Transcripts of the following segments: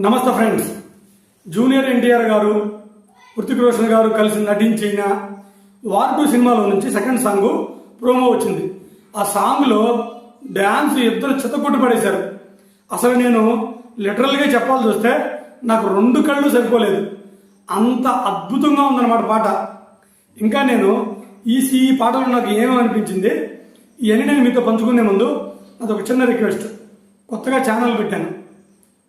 నమస్తే friends. Junior NTR గారు హృతిక్ రోషన్ గారు కలిసి నటించిన వార్ టూ సినిమాలో నుంచి సెకండ్ సాంగ్ ప్రోమో వచ్చింది. ఆ సాంగ్లో డ్యాన్స్ ఇద్దరు చిత్తకొట్టు పడేశారు. అసలు నేను లిటరల్గా చెప్పాల్సి వస్తే నాకు రెండు కళ్ళు సరిపోలేదు. అంత అద్భుతంగా ఉందన్నమాట పాట. ఇంకా నేను ఈ ఈ పాటలో నాకు ఏమనిపించింది ఇవన్నీ నేను మీతో పంచుకునే ముందు అదొక చిన్న రిక్వెస్ట్. కొత్తగా ఛానల్ పెట్టాను.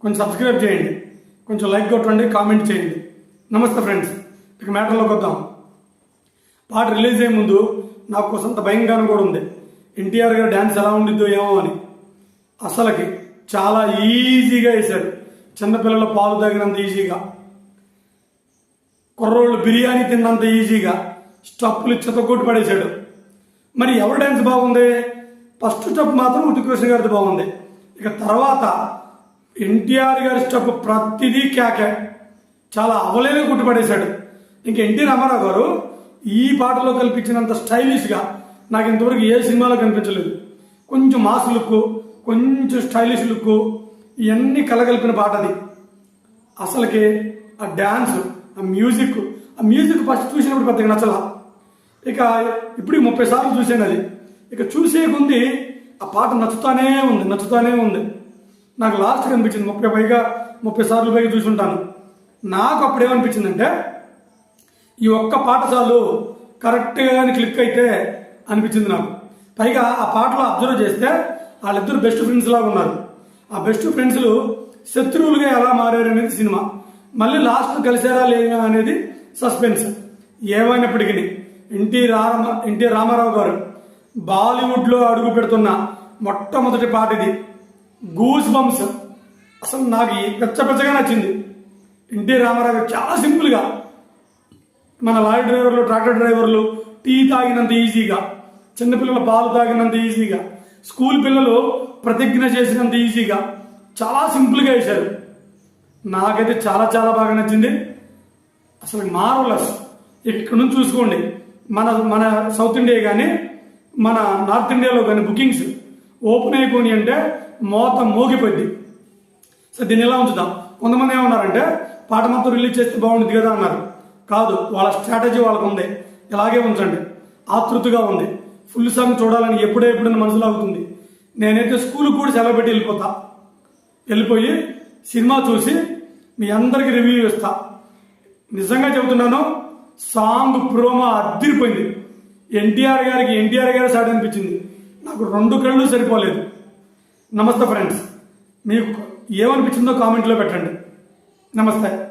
కొంచెం సబ్స్క్రైబ్ చేయండి. కొంచెం లైక్ కొట్టండి కామెంట్ చేయండి. నమస్తే ఫ్రెండ్స్ ఇక మ్యాటర్లోకి వద్దాం. పాట రిలీజ్ అయ్యే ముందు నాకు కొంత భయంగానే కూడా ఉంది. ఎన్టీఆర్ గారు డ్యాన్స్ ఎలా ఉండిద్దో ఏమో అని. అసలకి చాలా ఈజీగా వేశారు. చిన్నపిల్లల పాలు తాగినంత ఈజీగా కుర్రోళ్ళు బిర్యానీ తిన్నంత ఈజీగా స్టప్పులు చితకొట్టి పడేశాడు. మరి ఎవరి డ్యాన్స్ బాగుంది? ఫస్ట్ స్టెప్ మాత్రం ఉతికృష్ణ గారిది బాగుంది. ఇక తర్వాత ఎన్టీఆర్ గారి స్టెప్ ప్రతిదీ క్యాకే. చాలా అవలేని కుట్టుపడేశాడు ఇంక ఎన్టీ రామారావు గారు ఈ పాటలో కల్పించినంత స్టైలిష్గా నాకు ఇంతవరకు ఏ సినిమాలో కనిపించలేదు. కొంచెం మాస్ లుక్ కొంచెం స్టైలిష్ లుక్ ఇవన్నీ కలగలిపిన పాట అది. అసలుకి ఆ డ్యాన్స్ ఆ మ్యూజిక్ ఆ మ్యూజిక్ ఫస్ట్ చూసినప్పుడు పెద్దగా నచ్చల. ఇక ఇప్పుడు ముప్పై సార్లు చూశాను అది. ఇక చూసేకొంది ఆ పాట నచ్చుతానే ఉంది నచ్చుతానే ఉంది. నాకు లాస్ట్ కనిపించింది ముప్పై పైగా ముప్పై సార్లు పైగా చూసుంటాను. నాకు అప్పుడు ఏమనిపించిందంటే ఈ ఒక్క పాట చాలు కరెక్ట్గా అని క్లిక్ అయితే అనిపించింది నాకు. పైగా ఆ పాటలో అబ్జర్వ్ చేస్తే వాళ్ళిద్దరు బెస్ట్ ఫ్రెండ్స్ లాగా ఉన్నారు. ఆ బెస్ట్ ఫ్రెండ్స్లు శత్రువులుగా ఎలా మారారు అనేది సినిమా. మళ్ళీ లాస్ట్ కలిసారా లేదా అనేది సస్పెన్స్ ఏమైనప్పటికీ ఎన్టీ రామ ఎన్టీ రామారావు గారు బాలీవుడ్లో అడుగు పెడుతున్న మొట్టమొదటి పాట ఇది. గూస్ బంప్స్ అసలు నాకు పెచ్చ నచ్చింది. ఎన్టీ రామారావు చాలా సింపుల్గా మన లారీ డ్రైవర్లు ట్రాక్టర్ డ్రైవర్లు టీ తాగినంత ఈజీగా చిన్నపిల్లల పాలు తాగినంత ఈజీగా స్కూల్ పిల్లలు ప్రతిజ్ఞ చేసినంత ఈజీగా చాలా సింపుల్గా వేశారు. నాకైతే చాలా చాలా బాగా నచ్చింది. అసలు మార్వలస్ ఇక్కడ నుంచి చూసుకోండి. మన మన సౌత్ ఇండియా కానీ మన నార్త్ ఇండియాలో కానీ బుకింగ్స్ ఓపెన్ అయిపోయి అంటే మోత మోగిపోద్ది సో దీన్ని ఎలా ఉంచుదాం? కొంతమంది ఏమన్నారంటే పాట మొత్తం రిలీజ్ చేస్తే బాగుంటుంది కదా అన్నారు. కాదు వాళ్ళ స్ట్రాటజీ వాళ్ళకు ఉంది. ఇలాగే ఉంచండి. ఆతృతగా ఉంది. ఫుల్ సాంగ్ చూడాలని ఎప్పుడే ఎప్పుడైనా మనసులో అవుతుంది. నేనైతే స్కూల్ కూడా సెలవు పెట్టి వెళ్ళిపోతా. వెళ్ళిపోయి సినిమా చూసి మీ అందరికి రివ్యూ ఇస్తా నిజంగా చెబుతున్నాను సాంగ్ ప్రోమో అద్దిరిపోయింది ఎన్టీఆర్ గారికి ఎన్టీఆర్ గారు సాటి అనిపించింది. నాకు రెండు కళ్ళు సరిపోలేదు. నమస్తే ఫ్రెండ్స్. మీకు ఏమనిపించిందో కామెంట్లో పెట్టండి. నమస్తే.